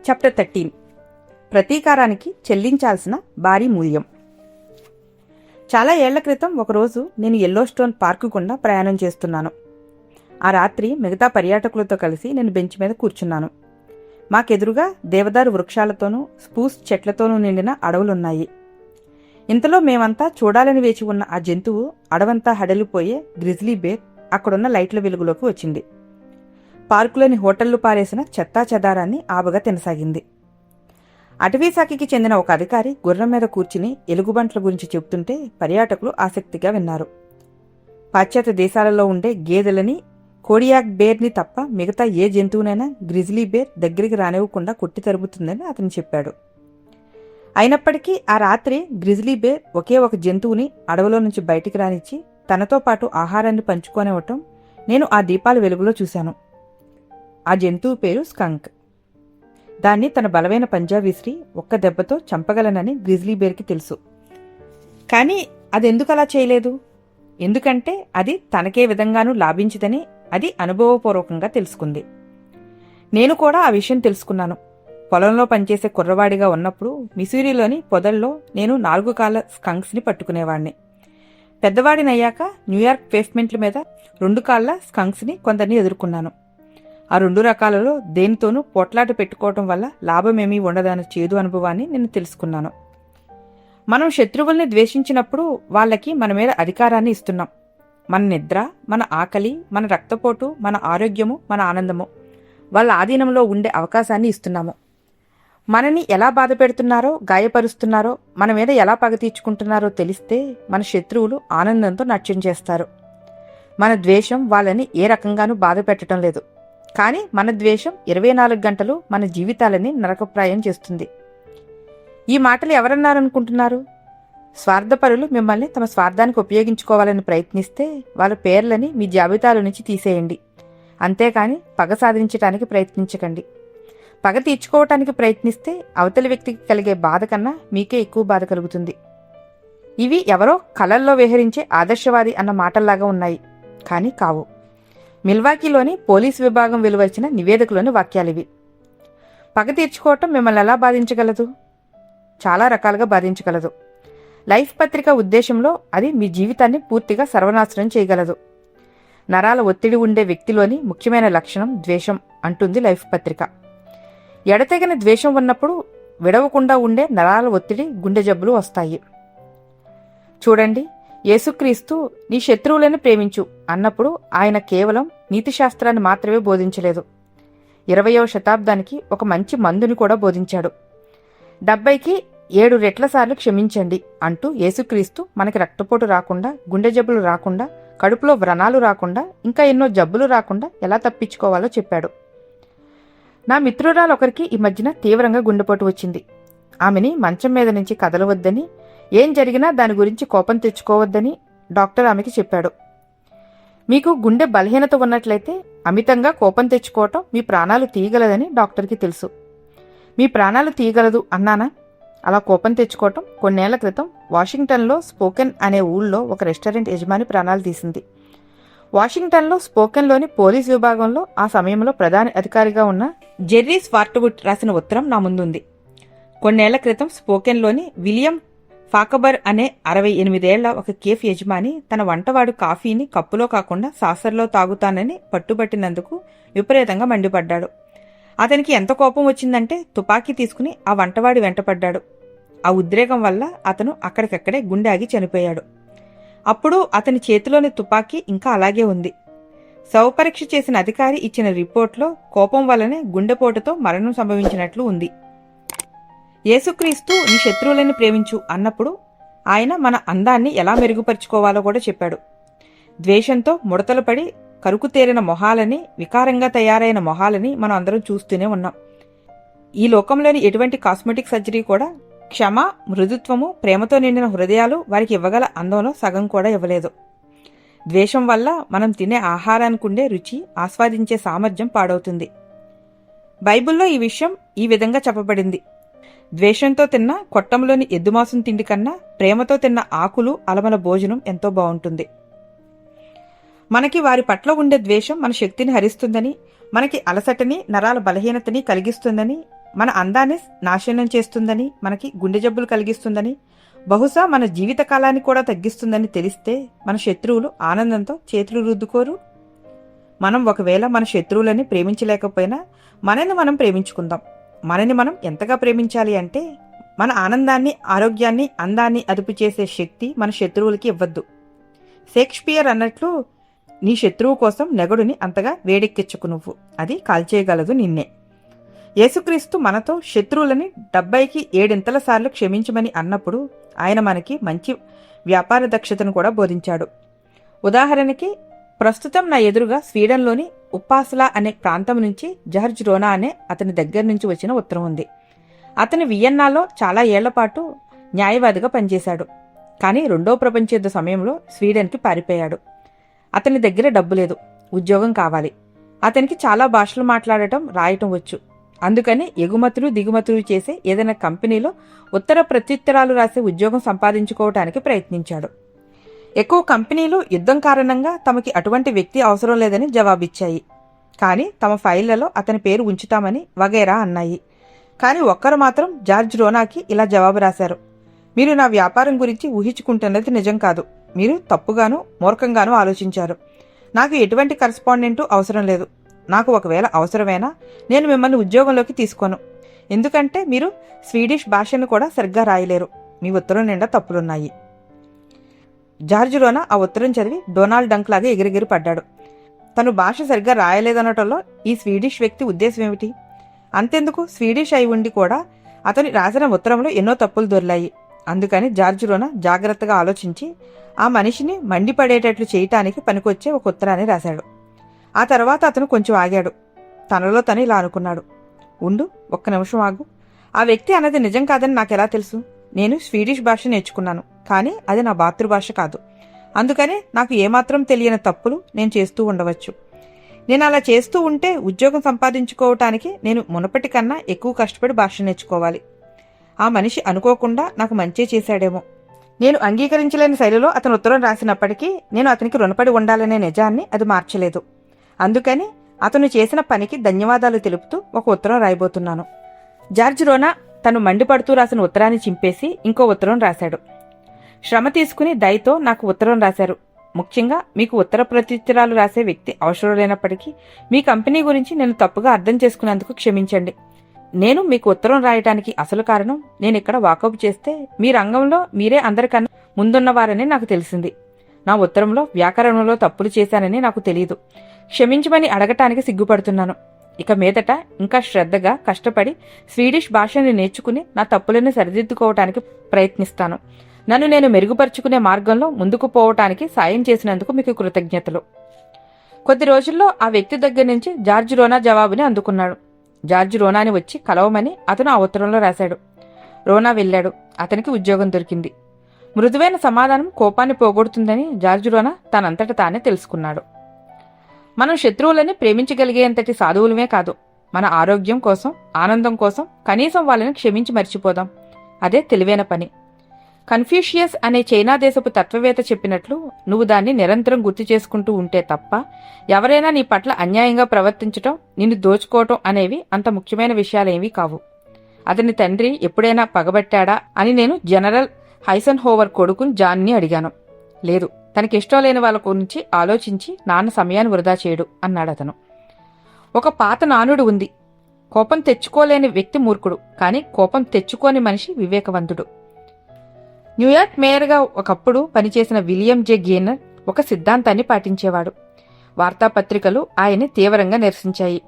Chapter thirteen ప్రతీకారానికి చెల్లించాల్సిన భారీ మూల్యం. చాలా ఏళ్ళ క్రితం ఒకరోజు నేను ఎల్లో స్టోన్ పార్కు గుండా ప్రయాణం చేస్తున్నాను. ఆ రాత్రి మిగతా పర్యాటకులతో కలిసి నేను బెంచ్ మీద కూర్చున్నాను. మాకెదురుగా దేవదారు వృక్షాలతోనూ స్పూస్ చెట్లతోనూ నిండిన అడవులున్నాయి. ఇంతలో మేమంతా చూడాలని వేచి ఉన్న ఆ జంతువు అడవంతా హడలిపోయే గ్రిజ్లీ బేర్ అక్కడున్న లైట్ల వెలుగులోకి వచ్చింది. పార్కులోని హోటళ్ళు పారేసిన చెత్తా చెదారాన్ని ఆబగా తినసాగింది. అటవీశాఖకి చెందిన ఒక అధికారి గుర్రం మీద కూర్చుని ఎలుగుబంట్ల గురించి చెబుతుంటే పర్యాటకులు ఆసక్తిగా విన్నారు. పాశ్చాత్య దేశాలలో ఉండే గేదెలని కోడియాక్ బేర్ని తప్ప మిగతా ఏ జంతువునైనా గ్రిజ్లీ బేర్ దగ్గరికి రానివ్వకుండా కొట్టి తరుపుతుందని అతను చెప్పాడు. అయినప్పటికీ ఆ రాత్రి గ్రిజ్లీ బేర్ ఒకే ఒక జంతువుని అడవిలో నుంచి బయటికి రానిచ్చి తనతో పాటు ఆహారాన్ని పంచుకొనివ్వటం నేను ఆ దీపాల వెలుగులో చూశాను. ఆ జంతువు పేరు స్కంక్. దాన్ని తన బలమైన పంజా విసిరి ఒక్క దెబ్బతో చంపగలనని గ్రిజ్లీ బేర్కి తెలుసు. కానీ అది ఎందుకు అలా చేయలేదు? ఎందుకంటే అది తనకే విధంగానూ లాభించదని అది అనుభవపూర్వకంగా తెలుసుకుంది. నేను కూడా ఆ విషయం తెలుసుకున్నాను. పొలంలో పనిచేసే కుర్రవాడిగా ఉన్నప్పుడు మిసూరిలోని పొదల్లో నేను నాలుగు కాళ్ళ స్కంక్స్ని పట్టుకునేవాడిని పెద్దవాడినయ్యాక న్యూయార్క్ పేస్మెంట్ల మీద రెండు కాళ్ళ స్కంక్స్ని కొందరిని ఎదుర్కొన్నాను. ఆ రెండు రకాలలో దేనితోనూ పోట్లాట పెట్టుకోవటం వల్ల లాభమేమీ ఉండదన్న చేదు అనుభవాన్ని నేను తెలుసుకున్నాను. మనం శత్రువుల్ని ద్వేషించినప్పుడు వాళ్ళకి మన మీద అధికారాన్ని ఇస్తున్నాం. మన నిద్ర మన ఆకలి మన రక్తపోటు మన ఆరోగ్యము మన ఆనందము వాళ్ళ ఆధీనంలో ఉండే అవకాశాన్ని ఇస్తున్నాము. మనని ఎలా బాధ పెడుతున్నారో గాయపరుస్తున్నారో మన మీద ఎలా పగ తీర్చుకుంటున్నారో తెలిస్తే మన శత్రువులు ఆనందంతో నాట్యం చేస్తారు. మన ద్వేషం వాళ్ళని ఏ రకంగానూ బాధ పెట్టడం లేదు. కానీ మన ద్వేషం ఇరవై నాలుగు గంటలు మన జీవితాలని నరకప్రాయం చేస్తుంది. ఈ మాటలు ఎవరన్నారనుకుంటున్నారు? స్వార్థపరులు మిమ్మల్ని తమ స్వార్థానికి ఉపయోగించుకోవాలని ప్రయత్నిస్తే వాళ్ళ పేర్లని మీ జాబితాల నుంచి తీసేయండి. అంతేకాని పగ సాధించడానికి ప్రయత్నించకండి. పగ తీర్చుకోవటానికి ప్రయత్నిస్తే అవతలి వ్యక్తికి కలిగే బాధ కన్నా మీకే ఎక్కువ బాధ కలుగుతుంది. ఇవి ఎవరో కలల్లో విహరించే ఆదర్శవాది అన్న మాటల్లాగా ఉన్నాయి. కానీ కావు. మిల్వాకీలోని పోలీస్ విభాగం వెలువరిచిన నివేదికలోని వాక్యాలివి. పగ తీర్చుకోవటం మిమ్మల్ని ఎలా బాధించగలదు? చాలా రకాలుగా బాధించగలదు. లైఫ్ పత్రిక ఉద్దేశంలో అది మీ జీవితాన్ని పూర్తిగా సర్వనాశనం చేయగలదు. నరాల ఒత్తిడి ఉండే వ్యక్తిలోని ముఖ్యమైన లక్షణం ద్వేషం అంటుంది లైఫ్ పత్రిక. ఎడతెగని ద్వేషం ఉన్నప్పుడు విడవకుండా ఉండే నరాల ఒత్తిడి గుండె జబ్బులు వస్తాయి. చూడండి. యేసుక్రీస్తు నీ శత్రువులను ప్రేమించు అన్నప్పుడు ఆయన కేవలం నీతిశాస్త్రాన్ని మాత్రమే బోధించలేదు. ఇరవయవ శతాబ్దానికి ఒక మంచి మందుని కూడా బోధించాడు. డెబ్బైకి ఏడు రెట్ల సార్లు క్షమించండి అంటూ యేసుక్రీస్తు మనకి రక్తపోటు రాకుండా గుండె జబ్బులు రాకుండా కడుపులో వ్రణాలు రాకుండా ఇంకా ఎన్నో జబ్బులు రాకుండా ఎలా తప్పించుకోవాలో చెప్పాడు. నా మిత్రురాలు ఒకరికి ఈ మధ్యన తీవ్రంగా గుండెపోటు వచ్చింది. ఆమెని మంచం మీద నుంచి కదలవద్దని ఏం జరిగినా దాని గురించి కోపం తెచ్చుకోవద్దని డాక్టర్ ఆమెకి చెప్పాడు. మీకు గుండె బలహీనత ఉన్నట్లయితే అమితంగా కోపం తెచ్చుకోవటం మీ ప్రాణాలు తీయగలదని డాక్టర్కి తెలుసు. మీ ప్రాణాలు తీయగలదు అన్నానా? అలా కోపం తెచ్చుకోవటం కొన్నేళ్ళ క్రితం వాషింగ్టన్లో స్పోకెన్ అనే ఊళ్ళో ఒక రెస్టారెంట్ యజమాని ప్రాణాలు తీసింది. వాషింగ్టన్లో స్పోకెన్లోని పోలీస్ విభాగంలో ఆ సమయంలో ప్రధాన అధికారిగా ఉన్న జెర్రీ స్వార్ట్వుడ్ రాసిన ఉత్తరం నా ముందుంది. కొన్నేళ్ళ క్రితం స్పోకెన్లోని విలియం ఫాకబర్ అనే అరవై ఎనిమిదేళ్ళ ఒక కేఫ్ యజమాని తన వంటవాడు కాఫీని కప్పులో కాకుండా సాసర్లో తాగుతానని పట్టుబట్టినందుకు విపరీతంగా మండిపడ్డాడు. అతనికి ఎంత కోపం వచ్చిందంటే తుపాకీ తీసుకుని ఆ వంటవాడి వెంటపడ్డాడు. ఆ ఉద్రేకం వల్ల అతను అక్కడికక్కడే గుండె ఆగి చనిపోయాడు. అప్పుడు అతని చేతిలోని తుపాకీ ఇంకా అలాగే ఉంది. శవపరీక్ష చేసిన అధికారి ఇచ్చిన రిపోర్ట్లో కోపం వల్లనే గుండెపోటుతో మరణం సంభవించినట్లు ఉంది. యేసుక్రీస్తు నీ శత్రువులని ప్రేమించు అన్నప్పుడు ఆయన మన అందాన్ని ఎలా మెరుగుపరుచుకోవాలో కూడా చెప్పాడు. ద్వేషంతో ముడతలు పడి కరుకుతేరిన మొహాలని వికారంగా తయారైన మొహాలని మనం అందరం చూస్తూనే ఉన్నాం. ఈ లోకంలోని ఎటువంటి కాస్మెటిక్ సర్జరీ కూడా క్షమ మృదుత్వము ప్రేమతో నిండిన హృదయాలు వారికి ఇవ్వగల అందంలో సగం కూడా ఇవ్వలేదు. ద్వేషం వల్ల మనం తినే ఆహారానికి ఉండే రుచి ఆస్వాదించే సామర్థ్యం పాడవుతుంది. బైబిల్లో ఈ విషయం ఈ విధంగా చెప్పబడింది. ద్వేషంతో తిన్న కొట్టంలోని ఎద్దుమాసం తిండి కన్నా ప్రేమతో తిన్న ఆకులు అలమల భోజనం ఎంతో బాగుంటుంది. మనకి వారి పట్ల ఉండే ద్వేషం మన శక్తిని హరిస్తుందని మనకి అలసటని నరాల బలహీనతని కలిగిస్తుందని మన అందాన్ని నాశనం చేస్తుందని మనకి గుండె జబ్బులు కలిగిస్తుందని బహుశా మన జీవిత కాలాన్ని కూడా తగ్గిస్తుందని తెలిస్తే మన శత్రువులు ఆనందంతో చేతులు రుద్దుకోరు. మనం ఒకవేళ మన శత్రువులని ప్రేమించలేకపోయినా మనని మనం ప్రేమించుకుందాం. మనని మనం ఎంతగా ప్రేమించాలి అంటే మన ఆనందాన్ని ఆరోగ్యాన్ని అందాన్ని అదుపు చేసే శక్తి మన శత్రువులకి ఇవ్వద్దు. షేక్స్పియర్ అన్నట్లు నీ శత్రువు కోసం నెగడుని అంతగా వేడెక్కించుకు నువ్వు. అది కాల్చేయగలదు నిన్నే. యేసుక్రీస్తు మనతో శత్రువులని డెబ్బైకి ఏడింతల సార్లు క్షమించమని అన్నప్పుడు ఆయన మనకి మంచి వ్యాపార దక్షతను కూడా బోధించాడు. ఉదాహరణకి ప్రస్తుతం నా ఎదురుగా స్వీడన్లోని ఉప్పాసలా అనే ప్రాంతం నుంచి జార్జ్ రోనా అనే అతని దగ్గర నుంచి వచ్చిన ఉత్తరం ఉంది. అతను వియన్నాలో చాలా ఏళ్ళపాటు న్యాయవాదిగా పనిచేశాడు. కానీ రెండో ప్రపంచ యుద్ధ సమయంలో స్వీడన్కి పారిపోయాడు. అతని దగ్గర డబ్బు లేదు ఉద్యోగం కావాలి. అతనికి చాలా భాషలు మాట్లాడటం రాయటం వచ్చు. అందుకని ఎగుమతులు దిగుమతులు చేసే ఏదైనా కంపెనీలో ఉత్తర ప్రత్యుత్తరాలు రాసే ఉద్యోగం సంపాదించుకోవటానికి ప్రయత్నించాడు. ఎక్కువ కంపెనీలు యుద్ధం కారణంగా తమకి అటువంటి వ్యక్తి అవసరం లేదని జవాబిచ్చాయి. కానీ తమ ఫైళ్ళలో అతని పేరు ఉంచుతామని వగైరా అన్నాయి. కానీ ఒక్కరు మాత్రం జార్జ్ రోనాకి ఇలా జవాబు రాశారు. మీరు నా వ్యాపారం గురించి ఊహించుకుంటున్నది నిజం కాదు. మీరు తప్పుగాను మూర్ఖంగాను ఆలోచించారు. నాకు ఎటువంటి కరస్పాండెంటు అవసరం లేదు. నాకు ఒకవేళ అవసరమైనా నేను మిమ్మల్ని ఉద్యోగంలోకి తీసుకోను. ఎందుకంటే మీరు స్వీడిష్ భాషను కూడా సరిగ్గా రాయలేరు. మీ ఉత్తరం నిండా తప్పులున్నాయి. జార్జ్లోనా ఆ ఉత్తరం చదివి డొనాల్డ్ డంక్ లాగా ఎగిరెగిరి పడ్డాడు. తను భాష సరిగ్గా రాయలేదనటంలో ఈ స్వీడిష్ వ్యక్తి ఉద్దేశం ఏమిటి? అంతెందుకు? స్వీడిష్ అయి ఉండి కూడా అతని రాసిన ఉత్తరంలో ఎన్నో తప్పులు దొరిలాయి. అందుకని జార్జిలోనా జాగ్రత్తగా ఆలోచించి ఆ మనిషిని మండిపడేటట్లు చేయటానికి పనికొచ్చే ఒక ఉత్తరాన్ని రాశాడు. ఆ తర్వాత అతను కొంచెం ఆగాడు. తనలో తను ఇలా అనుకున్నాడు. ఉండు ఒక్క నిమిషం ఆగు. ఆ వ్యక్తి అన్నది నిజం కాదని నాకెలా తెలుసు? నేను స్వీడిష్ భాష నేర్చుకున్నాను కానీ అది నా మాతృభాష కాదు. అందుకని నాకు ఏమాత్రం తెలియని తప్పులు నేను చేస్తూ ఉండవచ్చు. నేను అలా చేస్తూ ఉంటే ఉద్యోగం సంపాదించుకోవటానికి నేను మునపటి కన్నా ఎక్కువ కష్టపడి భాష నేర్చుకోవాలి. ఆ మనిషి అనుకోకుండా నాకు మంచి చేశాడేమో. నేను అంగీకరించలేని శైలిలో అతను ఉత్తరం రాసినప్పటికీ నేను అతనికి రుణపడి ఉండాలనే నిజాన్ని అది మార్చలేదు. అందుకని అతను చేసిన పనికి ధన్యవాదాలు తెలుపుతూ ఒక ఉత్తరం రాయబోతున్నాను. జార్జ్ రోనా తను మండిపడుతూ రాసిన ఉత్తరాన్ని చింపేసి ఇంకో ఉత్తరం రాశాడు. శ్రమ తీసుకుని దయతో నాకు ఉత్తరం రాశారు. ముఖ్యంగా మీకు ఉత్తర ప్రత్యుత్తరాలు రాసే వ్యక్తి అవసరం లేనప్పటికీ మీ కంపెనీ గురించి నేను తప్పుగా అర్థం చేసుకున్నందుకు క్షమించండి. నేను మీకు ఉత్తరం రాయటానికి అసలు కారణం నేను ఇక్కడ వాకప్ చేస్తే మీ రంగంలో మీరే అందరికన్నా ముందున్నవారని నాకు తెలిసింది. నా ఉత్తరంలో వ్యాకరణంలో తప్పులు చేశానని నాకు తెలియదు క్షమించమని అడగటానికి సిగ్గుపడుతున్నాను. ఇక మీదట ఇంకా శ్రద్ధగా కష్టపడి స్వీడిష్ భాషని నేర్చుకుని నా తప్పులను సరిదిద్దుకోవటానికి ప్రయత్నిస్తాను. నన్ను నేను మెరుగుపరుచుకునే మార్గంలో ముందుకు పోవటానికి సాయం చేసినందుకు మీకు కృతజ్ఞతలు. కొద్ది రోజుల్లో ఆ వ్యక్తి దగ్గర నుంచి జార్జ్ రోనా జవాబుని అందుకున్నాడు. జార్జ్ రోనాని వచ్చి కలవమని అతను ఆ ఉత్తరంలో రాశాడు. రోనా వెళ్ళాడు. అతనికి ఉద్యోగం దొరికింది. మృదువైన సమాధానం కోపాన్ని పోగొడుతుందని జార్జ్ రోనా తనంతట తానే తెలుసుకున్నాడు. మనం శత్రువులని ప్రేమించగలిగేంతటి సాధువులమే కాదు. మన ఆరోగ్యం కోసం ఆనందం కోసం కనీసం వాళ్ళని క్షమించి మర్చిపోదాం. అదే తెలివైన పని. కన్ఫ్యూషియస్ అనే చైనా దేశపు తత్వవేత్త చెప్పినట్లు నువ్వు దాన్ని నిరంతరం గుర్తు చేసుకుంటూ ఉంటే తప్ప ఎవరైనా నీ పట్ల అన్యాయంగా ప్రవర్తించటం నిన్ను దోచుకోవటం అనేవి అంత ముఖ్యమైన విషయాలేమీ కావు. అతని తండ్రి ఎప్పుడైనా పగబట్టాడా అని నేను జనరల్ హైసన్ హోవర్ కొడుకుని జాన్ని అడిగాను. లేదు. తనకి ఇష్టం లేని వాళ్ళ గురించి ఆలోచించి నాన్న సమయాన్ని వృధా చేయడు అన్నాడు అతను. ఒక పాత నానుడు ఉంది. కోపం తెచ్చుకోలేని వ్యక్తి మూర్ఖుడు కానీ కోపం తెచ్చుకోని మనిషి వివేకవంతుడు. న్యూయార్క్ మేయర్గా ఒకప్పుడు పనిచేసిన విలియం జె గేనర్ ఒక సిద్ధాంతాన్ని పాటించేవాడు. వార్తాపత్రికలు ఆయన్ని తీవ్రంగా నిరసించాయి.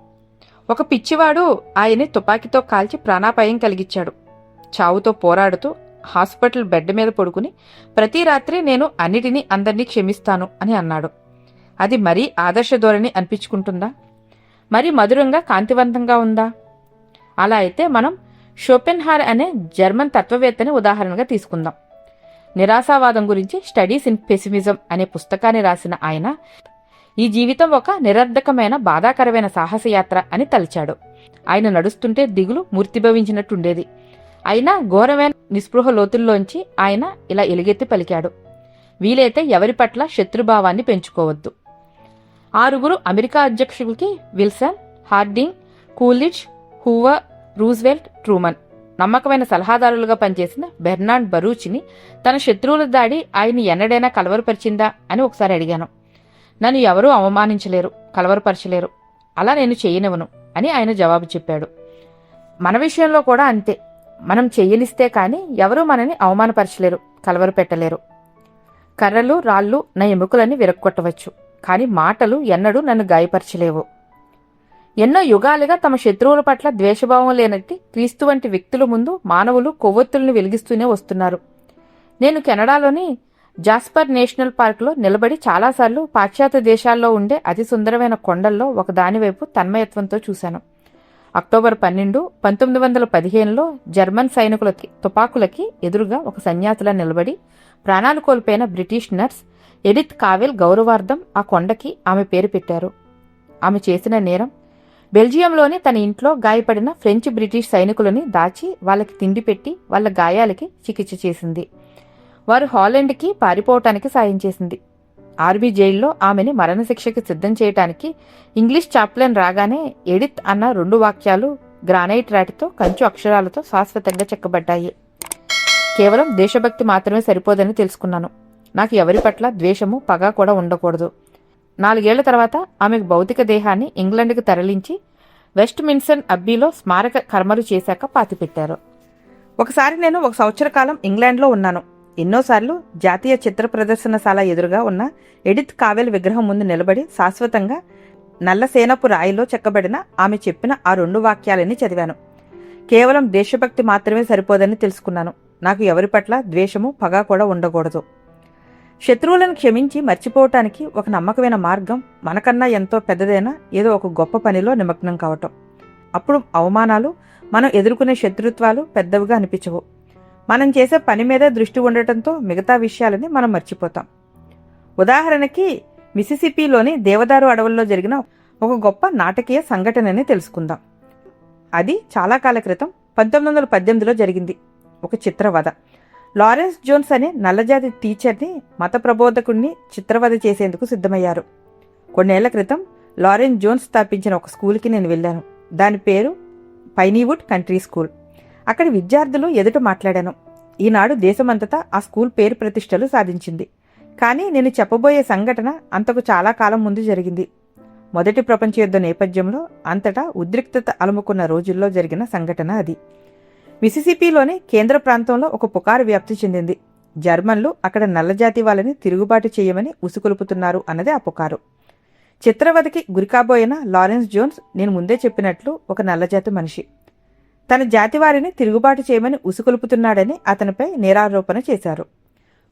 ఒక పిచ్చివాడు ఆయన్ని తుపాకీతో కాల్చి ప్రాణాపాయం కలిగించాడు చావుతో పోరాడుతూ హాస్పిటల్ బెడ్ మీద పడుకుని ప్రతి రాత్రి నేను అన్నిటినీ అందరినీ క్షమిస్తాను అని అన్నాడు. అది మరీ ఆదర్శ ధోరణి అనిపించుకుంటుందా? మరి మధురంగా కాంతివంతంగా ఉందా? అలా అయితే మనం షోపెన్హార్ అనే జర్మన్ తత్వవేత్తని ఉదాహరణగా తీసుకుందాం. నిరాశావాదం గురించి స్టడీస్ ఇన్ పెసిమిజం అనే పుస్తకాన్ని రాసిన ఆయన ఈ జీవితం ఒక నిరర్ధకమైన బాధాకరమైన సాహసయాత్ర అని తలిచాడు. ఆయన నడుస్తుంటే దిగులు మూర్తిభవించినట్టుండేది. అయినా ఘోరమైన నిస్పృహ లోతుల్లోంచి ఆయన ఇలా ఎలుగెత్తి పలికాడు. వీలైతే ఎవరి పట్ల శత్రుభావాన్ని పెంచుకోవద్దు. ఆరుగురు America అధ్యక్షులకి Wilson Harding Coolidge Hoover Roosevelt Truman. నమ్మకమైన సలహాదారులుగా పనిచేసిన బెర్నాండ్ బరూచిని తన శత్రువుల దాడి ఆయన ఎన్నడైనా కలవరపరిచిందా అని ఒకసారి అడిగాను. నన్ను ఎవరూ అవమానించలేరు కలవరపరచలేరు. అలా నేను చేయనివ్వను అని ఆయన జవాబు చెప్పాడు. మన విషయంలో కూడా అంతే. మనం చెయ్యనిస్తే కానీ ఎవరూ మనని అవమానపరచలేరు కలవరపెట్టలేరు కర్రలు రాళ్ళు నా ఎముకలని విరక్కొట్టవచ్చు కానీ మాటలు ఎన్నడూ నన్ను గాయపరచలేవు. ఎన్నో యుగాలుగా తమ శత్రువుల పట్ల ద్వేషభావం లేనట్టి క్రీస్తు వంటి వ్యక్తుల ముందు మానవులు కొవ్వొత్తులను వెలిగిస్తూనే వస్తున్నారు. నేను కెనడాలోని జాస్పర్ నేషనల్ పార్క్లో నిలబడి చాలాసార్లు పాశ్చాత్య దేశాల్లో ఉండే అతి సుందరమైన కొండల్లో ఒకదానివైపు తన్మయత్వంతో చూశాను. అక్టోబర్ పన్నెండు పంతొమ్మిది వందల పదిహేనులో జర్మన్ సైనికులకి తుపాకులకి ఎదురుగా ఒక సన్యాసిలా నిలబడి ప్రాణాలు కోల్పోయిన బ్రిటిష్ నర్స్ ఎడిత్ కావెల్ గౌరవార్థం ఆ కొండకి ఆమె పేరు పెట్టారు. ఆమె చేసిన నేరం బెల్జియంలోని తన ఇంట్లో గాయపడిన ఫ్రెంచ్ బ్రిటిష్ సైనికులని దాచి వాళ్ళకి తిండి పెట్టి వాళ్ళ గాయాలకి చికిత్స చేసింది. వారు హాలెండ్కి పారిపోవటానికి సాయం చేసింది. ఆర్బీ జైల్లో ఆమెని మరణశిక్షకి సిద్ధం చేయటానికి ఇంగ్లీష్ చాప్లెన్ రాగానే ఎడిత్ అన్న రెండు వాక్యాలు గ్రానైట్ రాటితో కంచు అక్షరాలతో శాశ్వతంగా చెక్కబడ్డాయి. కేవలం దేశభక్తి మాత్రమే సరిపోదని తెలుసుకున్నాను. నాకు ఎవరి పట్ల ద్వేషము పగ కూడా ఉండకూడదు. నాలుగేళ్ళ తర్వాత ఆమెకు భౌతిక దేహాన్ని ఇంగ్లండ్కి తరలించి వెస్ట్ మిన్సన్ అబ్బీలో స్మారక కర్మలు చేశాక పాతిపెట్టారు. ఒకసారి నేను ఒక సంవత్సర కాలం ఇంగ్లాండ్లో ఉన్నాను. ఎన్నోసార్లు జాతీయ చిత్ర ప్రదర్శనశాల ఎదురుగా ఉన్న ఎడిత్ కావెల్ విగ్రహం ముందు నిలబడి శాశ్వతంగా నల్లసేనపు రాయిలో చెక్కబడిన ఆమె చెప్పిన ఆ రెండు వాక్యాలని చదివాను. కేవలం దేశభక్తి మాత్రమే సరిపోదని తెలుసుకున్నాను. నాకు ఎవరి పట్ల ద్వేషము పగ కూడా ఉండకూడదు. శత్రువులను క్షమించి మర్చిపోవటానికి ఒక నమ్మకమైన మార్గం మనకన్నా ఎంతో పెద్దదైన ఏదో ఒక గొప్ప పనిలో నిమగ్నం కావటం. అప్పుడు అవమానాలు మనం ఎదుర్కొనే శత్రుత్వాలు పెద్దవిగా అనిపించవు. మనం చేసే పని మీద దృష్టి ఉండటంతో మిగతా విషయాలని మనం మర్చిపోతాం. ఉదాహరణకి మిసిసిపిలోని దేవదారు అడవుల్లో జరిగిన ఒక గొప్ప నాటకీయ సంఘటనని తెలుసుకుందాం. అది చాలా కాల క్రితం పంతొమ్మిది వందల పద్దెనిమిదిలో జరిగింది. ఒక చిత్రవధ. లారెన్స్ జోన్స్ అనే నల్లజాతి టీచర్ని మత ప్రబోధకుడిని చిత్రవధ చేసేందుకు సిద్ధమయ్యారు. కొన్నేళ్ళ క్రితం లారెన్స్ జోన్స్ స్థాపించిన ఒక స్కూల్కి నేను వెళ్ళాను. దాని పేరు పైనీవుడ్ కంట్రీ స్కూల్. అక్కడి విద్యార్థులు ఎదుట మాట్లాడాను. ఈనాడు దేశమంతటా ఆ స్కూల్ పేరు ప్రతిష్టలు సాధించింది. కానీ నేను చెప్పబోయే సంఘటన అంతకు చాలా కాలం ముందు జరిగింది. మొదటి ప్రపంచ యుద్ధ నేపథ్యంలో అంతటా ఉద్రిక్తత అలుముకున్న రోజుల్లో జరిగిన సంఘటన అది. మిసిసిపిలోని కేంద్ర ప్రాంతంలో ఒక పుకారు వ్యాప్తి చెందింది. జర్మన్లు అక్కడ నల్లజాతి వాళ్ళని తిరుగుబాటు చేయమని ఉసుకొలుపుతున్నారు అన్నది ఆ పుకారు. చిత్రవధకి గురికాబోయిన లారెన్స్ జోన్స్ నేను ముందే చెప్పినట్లు ఒక నల్లజాతి మనిషి. తన జాతి వారిని తిరుగుబాటు చేయమని ఉసుకొలుపుతున్నాడని అతనిపై నేరారోపణ చేశారు.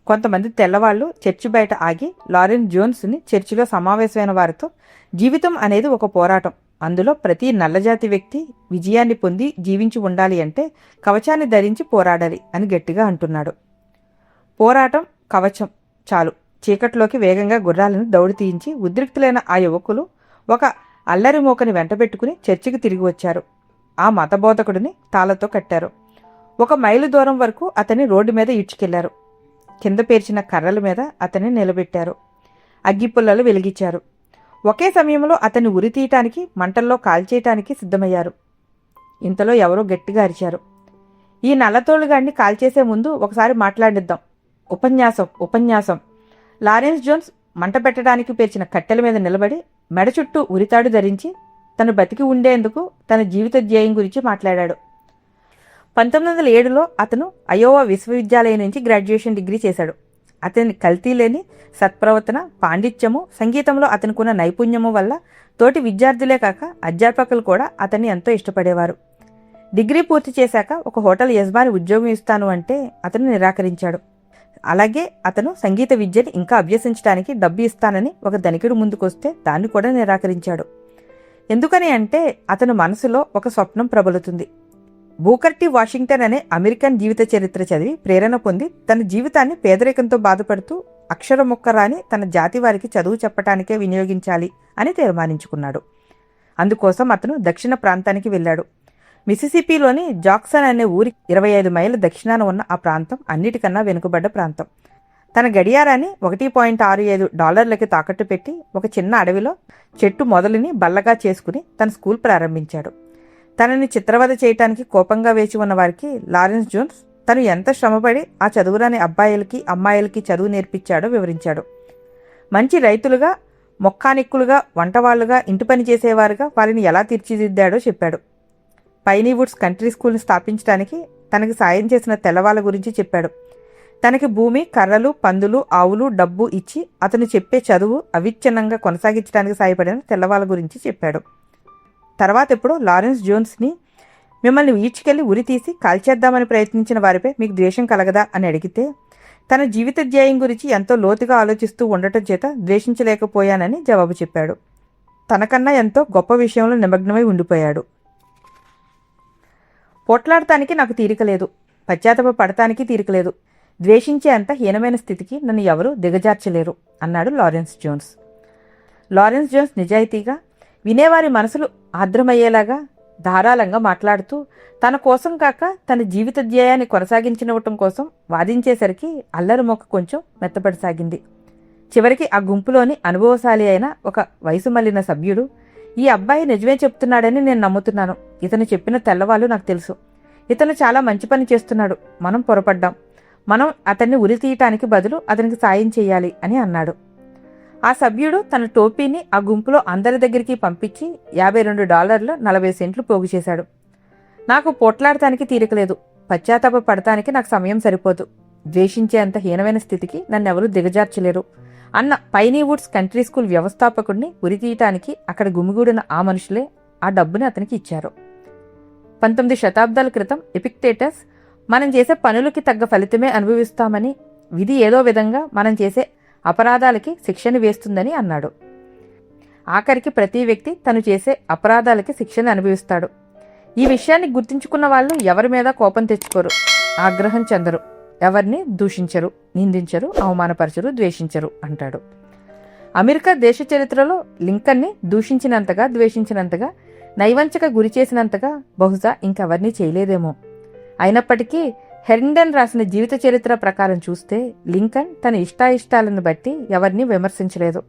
కొంతమంది తెల్లవాళ్ళు చర్చి బయట ఆగి లారెన్ జోన్స్ని చర్చిలో సమావేశమైన వారితో జీవితం అనేది ఒక పోరాటం. అందులో ప్రతి నల్లజాతి వ్యక్తి విజయాన్ని పొంది జీవించి ఉండాలి అంటే కవచాన్ని ధరించి పోరాడాలి అని గట్టిగా అంటున్నాడు. పోరాటం కవచం చాలు. చీకట్లోకి వేగంగా గుర్రాలను దౌడి తీయించి ఉద్రిక్తులైన ఆ యువకులు ఒక అల్లరి మోకని వెంటబెట్టుకుని చర్చికి తిరిగి వచ్చారు. ఆ మతబోధకుడిని తాళతో కట్టారు. ఒక మైలు దూరం వరకు అతన్ని రోడ్డు మీద ఈడ్చుకెళ్ళారు. కింద పేర్చిన కర్రల మీద అతన్ని నిలబెట్టారు. అగ్గిపుల్లలు వెలిగించారు. ఒకే సమయంలో అతన్ని ఉరి తీయటానికి మంటల్లో కాల్చేయటానికి సిద్ధమయ్యారు. ఇంతలో ఎవరో గట్టిగా అరిచారు. ఈ నల్లతోలుగాడిని కాల్చేసే ముందు ఒకసారి మాట్లాడిద్దాం. ఉపన్యాసం ఉపన్యాసం. లారెన్స్ జోన్స్ మంట పెట్టడానికి పేర్చిన కట్టెల మీద నిలబడి మెడ చుట్టూ ఉరితాడు ధరించి తను బతికి ఉండేందుకు తన జీవిత ధ్యేయం గురించి మాట్లాడాడు. పంతొమ్మిది వందల ఏడులో అతను అయోవా విశ్వవిద్యాలయం నుంచి గ్రాడ్యుయేషన్ డిగ్రీ చేశాడు. అతని కల్తీ లేని సత్ప్రవర్తన పాండిత్యము సంగీతంలో అతనికున్న నైపుణ్యము వల్ల తోటి విద్యార్థులే కాక అధ్యాపకులు కూడా అతన్ని ఎంతో ఇష్టపడేవారు. డిగ్రీ పూర్తి చేశాక ఒక హోటల్ యజమాని ఉద్యోగం ఇస్తాను అంటే అతను నిరాకరించాడు. అలాగే అతను సంగీత విద్యని ఇంకా అభ్యసించడానికి డబ్బు ఇస్తానని ఒక ధనికుడు ముందుకొస్తే దాన్ని కూడా నిరాకరించాడు. ఎందుకని అంటే అతను మనసులో ఒక స్వప్నం ప్రబలుతుంది. బూకర్టి వాషింగ్టన్ అనే అమెరికన్ జీవిత చరిత్ర చదివి ప్రేరణ పొంది తన జీవితాన్ని పేదరికంతో బాధపడుతూ అక్షర మొక్కరాని తన జాతి వారికి చదువు చెప్పటానికే వినియోగించాలి అని తీర్మానించుకున్నాడు. అందుకోసం అతను దక్షిణ ప్రాంతానికి వెళ్ళాడు. మిసిసిపిలోని జాక్సన్ అనే ఊరి ఇరవై ఐదు మైళ్ళ దక్షిణాన ఉన్న ఆ ప్రాంతం అన్నిటికన్నా వెనుకబడ్డ ప్రాంతం. తన గడియారాన్ని ఒకటి పాయింట్ ఆరు ఐదు డాలర్లకి తాకట్టు పెట్టి ఒక చిన్న అడవిలో చెట్టు మొదలుని బల్లగా చేసుకుని తన స్కూల్ ప్రారంభించాడు. తనని చిత్రవద చేయటానికి కోపంగా వేచి ఉన్న వారికి లారెన్స్ జోన్స్ తను ఎంత శ్రమపడి ఆ చదువురాని అబ్బాయిలకి అమ్మాయిలకి చదువు నేర్పించాడో వివరించాడు. మంచి రైతులుగా మొక్కానిక్కులుగా వంటవాళ్ళుగా ఇంటి పని చేసేవారుగా వారిని ఎలా తీర్చిదిద్దాడో చెప్పాడు. పైనీవుడ్స్ కంట్రీ స్కూల్ని స్థాపించడానికి తనకి సాయం చేసిన తెల్లవాళ్ళ గురించి చెప్పాడు. తనకి భూమి కర్రలు పందులు ఆవులు డబ్బు ఇచ్చి అతను చెప్పే చదువు అవిచ్ఛిన్నంగా కొనసాగించడానికి సాయపడిన తెల్లవాళ్ళ గురించి చెప్పాడు. తర్వాత ఎప్పుడు లారెన్స్ జోన్స్ని మిమ్మల్ని ఈడ్చుకెళ్ళి ఉరి తీసి కాల్చేద్దామని ప్రయత్నించిన వారిపై మీకు ద్వేషం కలగదా అని అడిగితే తన జీవిత ధ్యేయం గురించి ఎంతో లోతుగా ఆలోచిస్తూ ఉండటం చేత ద్వేషించలేకపోయానని జవాబు చెప్పాడు. తనకన్నా ఎంతో గొప్ప విషయంలో నిమగ్నమై ఉండిపోయాడు. పోట్లాడటానికి నాకు తీరిక లేదు. పశ్చాత్తాప పడటానికి తీరిక లేదు. ద్వేషించే అంత హీనమైన స్థితికి నన్ను ఎవరూ దిగజార్చలేరు అన్నాడు లారెన్స్ జోన్స్. లారెన్స్ జోన్స్ నిజాయితీగా వినేవారి మనసులు ఆర్ద్రమయ్యేలాగా ధారాళంగా మాట్లాడుతూ తన కోసం కాక తన జీవిత ధ్యేయాన్ని కొనసాగించినవటం కోసం వాదించేసరికి అల్లరి మొక్క కొంచెం మెత్తపడసాగింది. చివరికి ఆ గుంపులోని అనుభవశాలి అయిన ఒక వయసు మళ్ళిన సభ్యుడు ఈ అబ్బాయి నిజమే చెప్తున్నాడని నేను నమ్ముతున్నాను. ఇతను చెప్పిన తెల్లవాళ్ళు నాకు తెలుసు. ఇతను చాలా మంచి పని చేస్తున్నాడు. మనం పొరపడ్డాం. మనం అతన్ని ఉరి తీయటానికి బదులు అతనికి సాయం చేయాలి అని అన్నాడు. ఆ సభ్యుడు తన టోపీని ఆ గుంపులో అందరి దగ్గరికి పంపించి యాభై రెండు డాలర్లు నలభై సెంట్లు పోగు చేశాడు. నాకు పోట్లాడటానికి తీరికలేదు పశ్చాత్తాప పడటానికి నాకు సమయం సరిపోదు. ద్వేషించేంత హీనమైన స్థితికి నన్నెవరూ దిగజార్చలేరు. అన్న పైనీ వుడ్స్ కంట్రీ స్కూల్ వ్యవస్థాపకుడిని ఉరి తీయటానికి అక్కడ గుమిగూడిన ఆ మనుషులే ఆ డబ్బుని అతనికి ఇచ్చారు. పంతొమ్మిది శతాబ్దాల క్రితం ఎపిక్టేటస్ మనం చేసే పనులకి తగ్గ ఫలితమే అనుభవిస్తామని విధి ఏదో విధంగా మనం చేసే అపరాధాలకి శిక్షను వేస్తుందని అన్నాడు. ఆఖరికి ప్రతి వ్యక్తి తను చేసే అపరాధాలకి శిక్షను అనుభవిస్తాడు. ఈ విషయాన్ని గుర్తుంచుకున్న వాళ్ళు ఎవరి మీద కోపం తెచ్చుకోరు. ఆగ్రహం చెందరు. ఎవరిని దూషించరు నిందించరు అవమానపరచరు ద్వేషించరు అంటాడు. అమెరికా దేశ చరిత్రలో లింకన్ని దూషించినంతగా ద్వేషించినంతగా నైవంచక గురి చేసినంతగా బహుశా ఇంకెవరినీ చేయలేదేమో. అయినప్పటికీ హెరిండన్ రాసిన జీవిత చరిత్ర ప్రకారం చూస్తే లింకన్ తన ఇష్టాయిష్టాలను బట్టి ఎవరిని విమర్శించలేదు.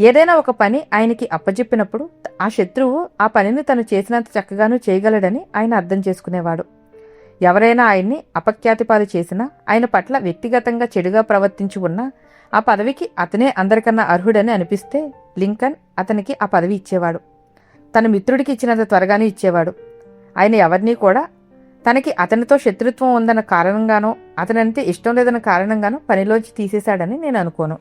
ఏదైనా ఒక పని ఆయనకి అప్పజెప్పినప్పుడు ఆ శత్రువు ఆ పనిని తను చేసినంత చక్కగాను చేయగలడని ఆయన అర్థం చేసుకునేవాడు. ఎవరైనా ఆయన్ని అపఖ్యాతిపాలు చేసినా ఆయన పట్ల వ్యక్తిగతంగా చెడుగా ప్రవర్తించి ఉన్నా ఆ పదవికి అతనే అందరికన్నా అర్హుడని అనిపిస్తే లింకన్ అతనికి ఆ పదవి ఇచ్చేవాడు. తన మిత్రుడికి ఇచ్చినంత త్వరగానే ఇచ్చేవాడు. ఆయన ఎవరినీ కూడా తనకి అతనితో శత్రుత్వం ఉందన్న కారణంగానో అతనంటే ఇష్టం లేదన్న కారణంగానో పనిలోంచి తీసేశాడని నేను అనుకోను.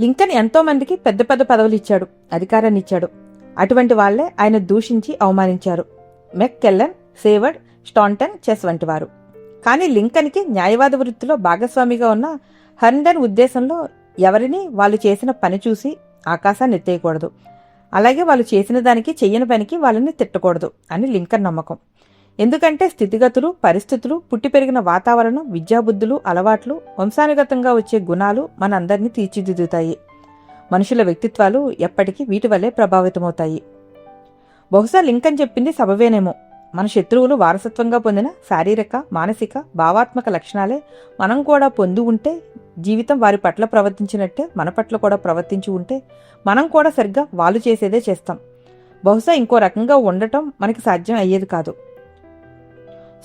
లింకన్ ఎంతోమందికి పెద్ద పెద్ద పదవులు ఇచ్చాడు అధికారాన్ని ఇచ్చాడు అటువంటి వాళ్ళే ఆయన దూషించి అవమానించారు. McClellan Seward Stanton Chase వంటి వారు. కానీ లింకన్కి న్యాయవాద వృత్తిలో భాగస్వామిగా ఉన్న హర్ండన్ ఉద్దేశంలో ఎవరిని వాళ్ళు చేసిన పని చూసి ఆకాశాన్ని ఎత్తేయకూడదు. అలాగే వాళ్ళు చేసిన దానికి చెయ్యని పనికి వాళ్ళని తిట్టకూడదు అని లింకన్ నమ్మకం. ఎందుకంటే స్థితిగతులు పరిస్థితులు పుట్టి పెరిగిన వాతావరణం విద్యాబుద్ధులు అలవాట్లు వంశానుగతంగా వచ్చే గుణాలు మనందరినీ తీర్చిదిద్దుతాయి. మనుషుల వ్యక్తిత్వాలు ఎప్పటికీ వీటి వల్లే ప్రభావితమవుతాయి. బహుశా లింకన్ చెప్పింది సబవేనేమో మన శత్రువులు వారసత్వంగా పొందిన శారీరక మానసిక భావాత్మక లక్షణాలే మనం కూడా పొంది ఉంటే జీవితం వారి పట్ల ప్రవర్తించినట్టే మన పట్ల కూడా ప్రవర్తించి ఉంటే మనం కూడా సరిగ్గా వాళ్ళు చేసేదే చేస్తాం. బహుశా ఇంకో రకంగా ఉండటం మనకి సాధ్యం అయ్యేది కాదు.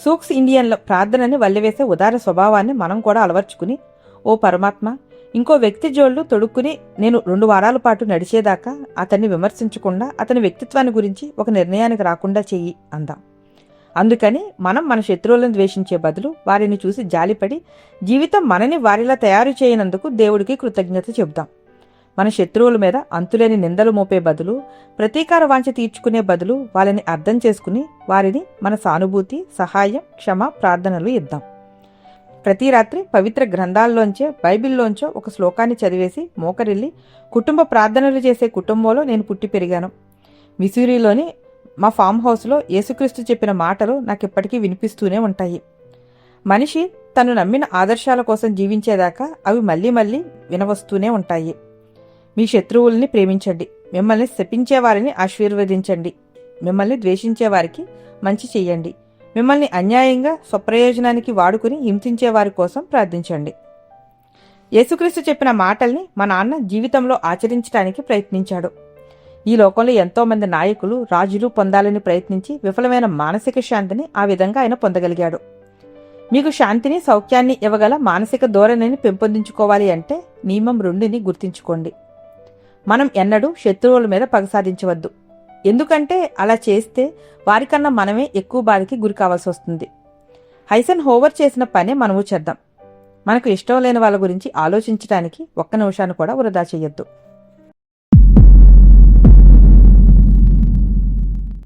సూక్స్ ఇండియన్ల ప్రార్థనని వల్లెవేసే ఉదార స్వభావాన్ని మనం కూడా అలవర్చుకుని ఓ పరమాత్మ ఇంకో వ్యక్తి జోళ్ళు తొడుక్కుని నేను రెండు వారాల పాటు నడిచేదాకా అతన్ని విమర్శించకుండా అతని వ్యక్తిత్వాన్ని గురించి ఒక నిర్ణయానికి రాకుండా చెయ్యి అందాం. అందుకని మనం మన శత్రువులను ద్వేషించే బదులు వారిని చూసి జాలిపడి జీవితం మనని వారిలా తయారు చేయనందుకు దేవుడికి కృతజ్ఞత చెబుదాం. మన శత్రువుల మీద అంతులేని నిందలు మోపే బదులు ప్రతీకార వాంఛ తీర్చుకునే బదులు వాళ్ళని అర్థం చేసుకుని వారిని మన సానుభూతి సహాయం క్షమ ప్రార్థనలు ఇద్దాం. ప్రతి రాత్రి పవిత్ర గ్రంథాల్లోంచే బైబిల్లోంచో ఒక శ్లోకాన్ని చదివేసి మోకరిల్లి కుటుంబ ప్రార్థనలు చేసే కుటుంబంలో నేను పుట్టి పెరిగాను. మిసూరిలోని మా ఫామ్ హౌస్లో యేసుక్రీస్తు చెప్పిన మాటలు నాకిప్పటికీ వినిపిస్తూనే ఉంటాయి. మనిషి తను నమ్మిన ఆదర్శాల కోసం జీవించేదాకా అవి మళ్ళీ మళ్ళీ వినవస్తూనే ఉంటాయి. మీ శత్రువుల్ని ప్రేమించండి. మిమ్మల్ని శపించేవారిని ఆశీర్వదించండి. మిమ్మల్ని ద్వేషించేవారికి మంచి చెయ్యండి. మిమ్మల్ని అన్యాయంగా స్వప్రయోజనానికి వాడుకుని హింసించేవారి కోసం ప్రార్థించండి. యేసుక్రీస్తు చెప్పిన మాటల్ని మా నాన్న జీవితంలో ఆచరించడానికి ప్రయత్నించాడు. ఈ లోకంలో ఎంతోమంది నాయకులు రాజులు పొందాలని ప్రయత్నించి విఫలమైన మానసిక శాంతిని ఆ విధంగా ఆయన పొందగలిగాడు. మీకు శాంతిని సౌఖ్యాన్ని ఇవ్వగల మానసిక ధోరణిని పెంపొందించుకోవాలి అంటే నియమం రెండుని గుర్తుంచుకోండి. మనం ఎన్నడూ శత్రువుల మీద పగ సాధించవద్దు. ఎందుకంటే అలా చేస్తే వారికన్నా మనమే ఎక్కువ బాధకి గురి కావాల్సి వస్తుంది. హైసన్ హోవర్ చేసిన పనే మనము చేద్దాం. మనకు ఇష్టం లేని వాళ్ళ గురించి ఆలోచించడానికి ఒక్క నిమిషాన్ని కూడా వృధా చేయొద్దు.